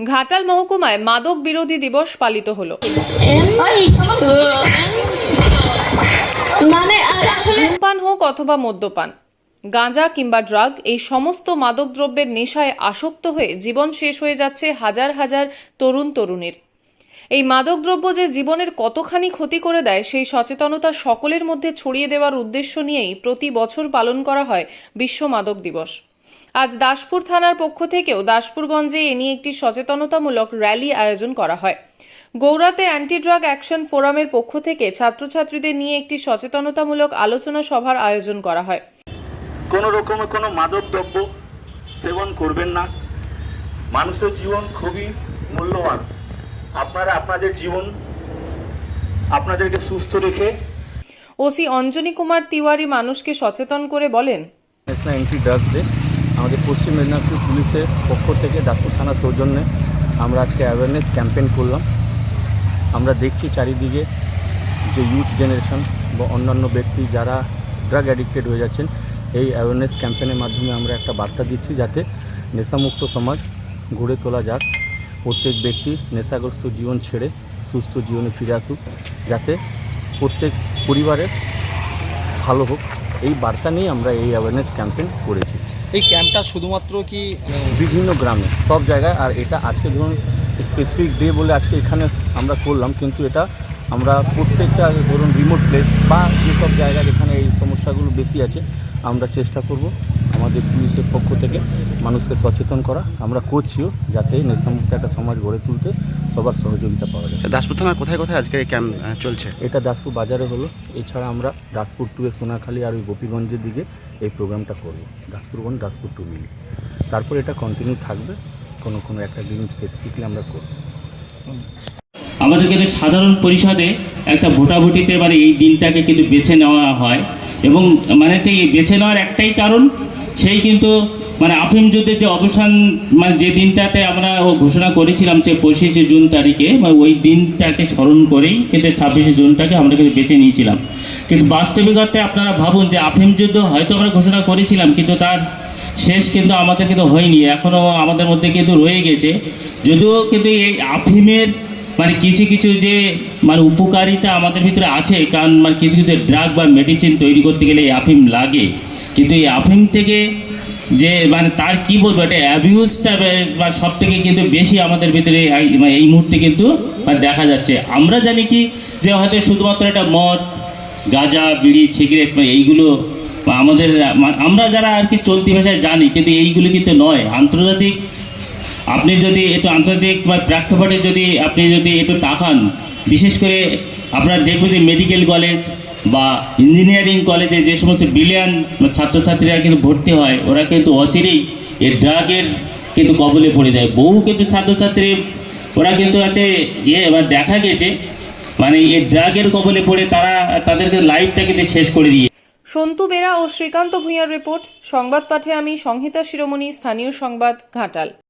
ঘাটাল মহকুমায় মাদক বিরোধী দিবস পালিত হলো। মানে ধূমপান হোক অথবা মদ্যপান গাঁজা কিংবা ড্রাগ এই সমস্ত মাদক দ্রব্যের নেশায় আসক্ত হয়ে জীবন শেষ হয়ে যাচ্ছে হাজার হাজার তরুণ তরুণীর। এই মাদকদ্রব্য যে জীবনের কতখানি ক্ষতি করে দেয় সেই সচেতনতা সকলের মধ্যে ছড়িয়ে দেওয়ার উদ্দেশ্য নিয়েই প্রতি বছর পালন করা হয় বিশ্ব মাদক দিবস। আজ দাসপুর থানার পক্ষ থেকেও দাসপুরগঞ্জে এ নিয়ে একটি সচেতনতামূলক র্যালি আয়োজন করা হয়। গৌরাতে অ্যান্টি ড্রাগ অ্যাকশন ফোরামের পক্ষ থেকে ছাত্রছাত্রীদের নিয়ে একটি সচেতনতামূলক আলোচনা সভার আয়োজন করা হয়। কোনো রকমে কোনো মাদক দ্রব্য সেবন করবেন না। মানুষের জীবন খুবই মূল্যবান। আপনারা আপনাদের জীবন আপনাদেরকে সুস্থ রেখে ওসি অঞ্জনী কুমার তিওয়ারি মানুষকে সচেতন করে বলেন ন্যাশনাল অ্যান্টি ড্রাগস ডে আমাদের পশ্চিম মেদিনীপুর পুলিশের পক্ষ থেকে দাসপুর থানার সৌজন্যে আমরা আজকে অ্যাওয়ারনেস ক্যাম্পেইন করলাম। আমরা দেখছি চারিদিকে যে ইউথ জেনারেশন বা অন্যান্য ব্যক্তি যারা ড্রাগ অ্যাডিক্টেড হয়ে যাচ্ছেন, এই অ্যাওয়ারনেস ক্যাম্পেইনের মাধ্যমে আমরা একটা বার্তা দিচ্ছি যাতে নেশামুক্ত সমাজ গড়ে তোলা যাক। প্রত্যেক ব্যক্তি নেশাগ্রস্ত জীবন ছেড়ে সুস্থ জীবনে ফিরে আসুক, যাতে প্রত্যেক পরিবারের ভালো হোক। এই বার্তা নিয়ে আমরা এই অ্যাওয়ারনেস ক্যাম্পেইন করেছি। এই ক্যাম্পটা শুধুমাত্র কি বিভিন্ন গ্রামে, সব জায়গায়। আর এটা আজকে ধরুন স্পেসিফিক ডে বলে আজকে এখানে আমরা করলাম, কিন্তু এটা আমরা প্রত্যেকটা ধরুন রিমোট প্লেস বা যেসব জায়গায় এখানে এই সমস্যাগুলো বেশি আছে আমরা চেষ্টা করব আমাদের পুলিশের পক্ষ থেকে মানুষকে সচেতন করা। আমরা করছিও যাতে নেশামুক্ত একটা সমাজ গড়ে তুলতে সবার সহযোগিতা পাওয়া যায়। আচ্ছা, দাসপুর থানার কোথায় কোথায় আজকে এই ক্যাম্প চলছে? এটা দাসপুর বাজারে হলো। এছাড়া আমরা দাসপুর টু এ সোনাখালী আর ওই গোপীগঞ্জের দিকে এই প্রোগ্রামটা করব। দাসপুরগঞ্জ দাসপুর টু মিলি। তারপর এটা কন্টিনিউ থাকবে। কোনো কোনো একটা দিন স্পেসিফিকলি আমরা করব। আমাদের কিন্তু সাধারণ পরিষদে একটা ভোটাভুটিতে মানে এই দিনটাকে কিন্তু বেছে নেওয়া হয়। এবং মানে এই বেছে নেওয়ার একটাই কারণ, সেই কিন্তু মানে আফিম যুদ্ধের যে অবসান মানে যে দিনটাতে আমরা ঘোষণা করেছিলাম যে পঁচিশে জুন তারিখে মানে ওই দিনটাকে স্মরণ করেই কিন্তু ছাব্বিশে জুনটাকে আমরা কিন্তু বেছে নিয়েছিলাম। কিন্তু বাস্তবিকতায় আপনারা ভাবুন যে আফিম যুদ্ধ হয়তো আমরা ঘোষণা করেছিলাম, কিন্তু তার শেষ কিন্তু আমাদের কিন্তু হয়নি, এখনও আমাদের মধ্যে কিন্তু রয়ে গেছে। যদিও কিন্তু এই আফিমের মানে কিছু কিছু যে মানে উপকারিতা আমাদের ভিতরে আছে, কারণ মানে কিছু কিছু ড্রাগ বা মেডিসিন তৈরি করতে গেলে এই আফিম লাগে। কিন্তু এই আফিম থেকে যে মানে তার কি বলব, এটা অ্যাবিউজটা বা সব থেকে কিন্তু বেশি আমাদের ভিতরে এই- মানে মুহূর্তে কিন্তু মানে দেখা যাচ্ছে। আমরা জানি কি, যে হয়তো শুধুমাত্র একটা মদ, গাঁজা, বিড়ি, সিগারেট মানে এইগুলো আমাদের আমরা যারা আর কি চলতি ভাষায় জানি, কিন্তু এইগুলো কিন্তু নয়। আন্তর্জাতিক আপনি যদি একটু আন্তর্জাতিক বা প্রেক্ষাপটে যদি আপনি যদি একটু তাকান, বিশেষ করে আপনারা দেখবেন যে মেডিকেল কলেজ বা ইঞ্জিনিয়ারিং কলেজে যে সমস্ত বিলিয়ন ছাত্রছাত্রীরা কিন্তু ভর্তি হয়, ওরা কিন্তু অচিরেই এই ড্রাগের কিন্তু কবলে পড়ে যায়। বহু কিন্তু ছাত্রছাত্রী, ওরা কিন্তু আছে ইয়ে এবার দেখা গেছে মানে এই ড্রাগের কবলে পড়ে তারা, তাদেরকে লাইফটা কিন্তু শেষ করে দিয়ে। সন্তু বেরা ও শ্রীকান্ত ভূঁইয়ার রিপোর্ট সংবাদ পাঠে আমি সংহিতা শিরোমণি, স্থানীয় সংবাদ, ঘাটাল।